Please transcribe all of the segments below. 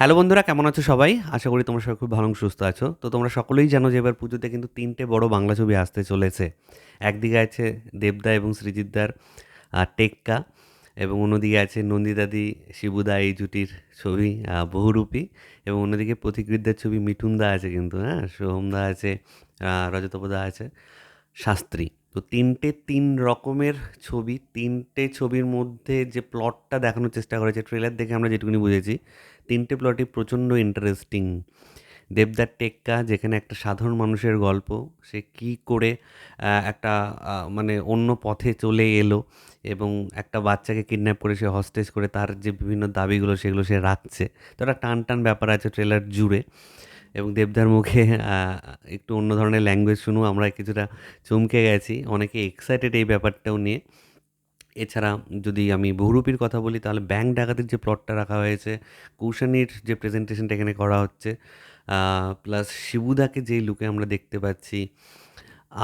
Hello বন্ধুরা, কেমন আছো সবাই? আশা করি তোমরা সবাই খুব ভালো সুস্থ আছো। তো তোমরা সকলেই জানো যে এবার পুজোতে কিন্তু তিনটে বড় বাংলা ছবি আসতে চলেছে। একদিকে আছে দেবদা এবং সৃজিতদার টেক্কা এবং অন্যদিকে আছে নন্দিদাদি শিবুদা এই জুটির ছবি বহুরূপী এবং অন্যদিকে প্রতিকৃতদের ছবি মিঠুনদা আছে কিন্তু হ্যাঁ? সোহমদা আছে রজতপদা আছে, শাস্ত্রী। তো তিনটে তিন রকমের ছবি, তিনটে ছবির মধ্যে যে প্লটটা দেখানোর চেষ্টা করেছে ট্রেলার দেখে আমরা যেটুকুনি বুঝেছি, তিনটে প্লটই প্রচণ্ড ইন্টারেস্টিং দেবদার টেক্কা, যেখানে একটা সাধারণ মানুষের গল্প, সে কি করে একটা মানে অন্য পথে চলে এলো এবং একটা বাচ্চাকে কিডন্যাপ করে সে হস্টেজ করে, তার যে বিভিন্ন দাবিগুলো, সেগুলো সে রাখছে। তো একটা টান টান ব্যাপার আছে ট্রেলার জুড়ে। এবং দেবদার মুখে একটু অন্য ধরনের ল্যাঙ্গুয়েজ শুনেও আমরা কিছুটা চমকে গেছি। অনেকে এক্সাইটেড এই ব্যাপারটাও নিয়ে। এছাড়া যদি আমি বহুরূপীর কথা বলি, তাহলে ব্যাংক ডাকাতির যে প্লটটা রাখা হয়েছে, কৌশানির যে প্রেজেন্টেশনটা এখানে করা হচ্ছে প্লাস শিবুদাকে যে লুকে আমরা দেখতে পাচ্ছি,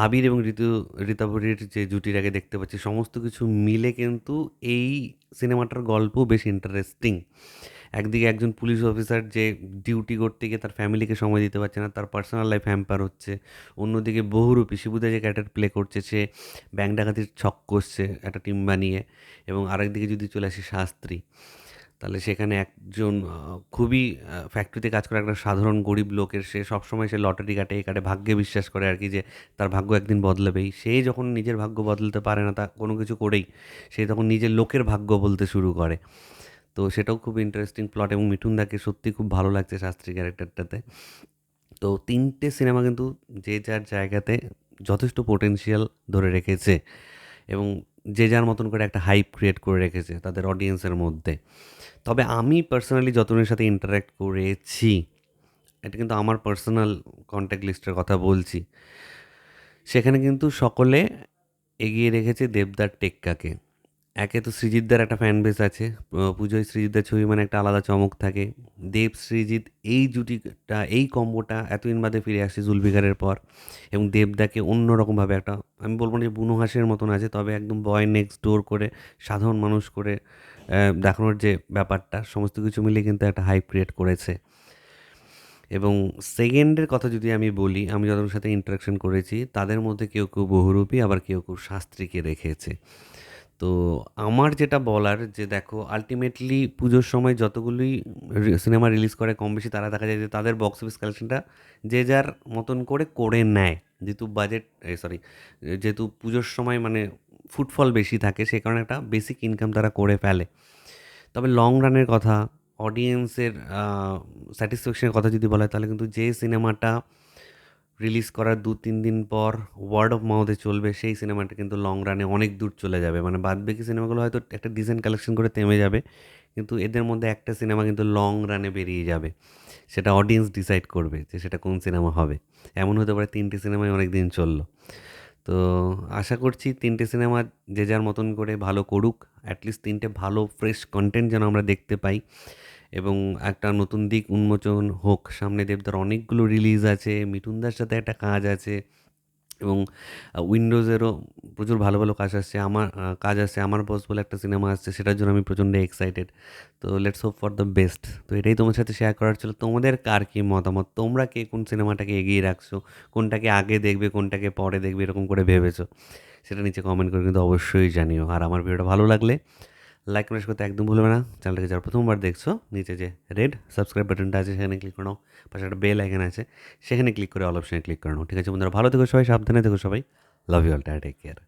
আবির এবং ঋতু ঋতাভরির যে আগে দেখতে পাচ্ছি, সমস্ত কিছু মিলে কিন্তু এই সিনেমাটার গল্প বেশ ইন্টারেস্টিং একদিকে একজন পুলিশ অফিসার যে ডিউটি করতে গিয়ে তার ফ্যামিলিকে সময় দিতে পারছে না, তার পার্সোনাল লাইফ হ্যাম্পার হচ্ছে। অন্যদিকে বহুরূপী শিবুদা যে ক্যারেক্টার প্লে করছে, সে ব্যাংক ডাকাতির ছক করছে একটা টিম বানিয়ে এবং আরেকদিকে যদি চলে আসি শাস্ত্রী, তাহলে সেখানে একজন খুবই ফ্যাক্টরিতে কাজ করা একটা সাধারণ গরিব লোকের, সে সবসময় সে লটারি কাটে, এই কাটে ভাগ্যে বিশ্বাস করে আর কি যে তার ভাগ্য একদিন বদলাবেই। সে যখন নিজের ভাগ্য বদলাতে পারে না তা কোনো কিছু করেই, সে তখন নিজের লোকের ভাগ্য বলতে শুরু করে। তো সেটাও খুব ইন্টারেস্টিং প্লট এবং মিঠুনদাকে সত্যি খুব ভালো লাগছে শাস্ত্রী ক্যারেক্টারটাতে। তো তিনটে সিনেমা কিন্তু যে যার জায়গাতে যথেষ্ট পোটেনশিয়াল ধরে রেখেছে এবং যে যার মতন করে একটা হাইপ ক্রিয়েট করে রেখেছে তাদের অডিয়েন্সের মধ্যে। তবে আমি পার্সোনালি যতনের সাথে ইন্টারাক্ট করেছি, এটা কিন্তু আমার পার্সোনাল কন্ট্যাক্ট লিস্টের কথা বলছি, সেখানে কিন্তু সকলে এগিয়ে রেখেছে দেবদার টেক্কাকে। একে তো সৃজিতদার একটা ফ্যান বেস আছে পুজোয় সৃজিতদার ছবি মানে একটা আলাদা চমক থাকে। দেব, সৃজিত এই জুটিটা, এই কম্বোটা এতদিন বাদে ফিরে আসছে জুলফিকারের পর। এবং দেবদাকে অন্যরকমভাবে একটা, আমি বলব না যে বুনো হাঁসের মতন আছে, তবে একদম বয় নেক্সট ডোর করে, সাধারণ মানুষ করে দেখানোর যে ব্যাপারটা, সমস্ত কিছু মিলে কিন্তু একটা হাইপ ক্রিয়েট করেছে। এবং সেকেন্ডের কথা যদি আমি বলি, আমি যাদের সাথে ইন্টারাকশন করেছি, তাদের মধ্যে কেউ কেউ বহুরূপী, আবার কেউ কেউ শাস্ত্রীকে রেখেছে তো আমার যেটা বলার যে দেখো আলটিমেটলি পুজোর সময় যতগুলোই সিনেমা রিলিজ করে কম বেশি তারা দেখা যায় যে তাদের বক্স অফিস কালেকশনটা যে যার মতন করে করে নেয়। যেহেতু বাজেট সরি যেহেতু পুজোর সময় মানে ফুটফল বেশি থাকে সে কারণে একটা বেসিক ইনকাম তারা করে ফেলে। তবে লং রানের কথা অডিয়েন্সের স্যাটিসফ্যাকশনের কথা যদি বলা হয় তাহলে কিন্তু যে সিনেমাটা রিলিজ করার দু, তিন দিন পর ওয়ার্ড অফ মাউথে চলবে, সেই সিনেমাটা কিন্তু লং রানে অনেক দূর চলে যাবে। মানে বাদ বাকি সিনেমাগুলো হয়তো একটা ডিসেন্ট কালেকশন করে থেমে যাবে, কিন্তু এদের মধ্যে একটা সিনেমা কিন্তু লং রানে বেরিয়ে যাবে। সেটা অডিয়েন্স ডিসাইড করবে যে সেটা কোন সিনেমা হবে। এমন হতে পারে তিনটে সিনেমায় অনেক দিন চলল। তো আশা করছি তিনটে সিনেমা যে যার মতন করে ভালো করুক অ্যাটলিস্ট তিনটে ভালো ফ্রেশ কন্টেন্ট যেন আমরা দেখতে পাই। এবং একটা নতুন দিক উন্মোচন হোক। সামনে দেবদার অনেকগুলো রিলিজ আছে, মিঠুনদার সাথে একটা কাজ আছে এবং উইন্ডোজেরও প্রচুর ভালো ভালো কাজ আসছে। আমার কাজ আসছে, আমার বস বলে একটা সিনেমা আসছে, সেটার জন্য আমি প্রচণ্ড এক্সাইটেড তো let's hope for the best তো এটাই তোমার সাথে শেয়ার করার ছিল। তোমাদের কার কী মতামত? তোমরা কে কোন সিনেমাটাকে এগিয়ে রাখছো? কোনটাকে আগে দেখবে, কোনটাকে পরে দেখবে, এরকম করে ভেবেছো? সেটা নিচে কমেন্ট করে কিন্তু অবশ্যই জানিও। আর আমার ভিডিওটা ভালো লাগলে লাইক কমেন্ট করতে একদম ভুলবে না। চ্যানেলটাকে যারা প্রথমবার দেখছ, নিচে যে রেড সাবস্ক্রাইব বাটনটা আছে, সেখানে ক্লিক করো। পাশে একটা বেল আইকন আছে, সেখানে ক্লিক করে অল অপশনে ক্লিক করো ঠিক আছে বন্ধুরা, ভালো থেকো সবাই, সাবধানে থেকো সবাই। Love you all take care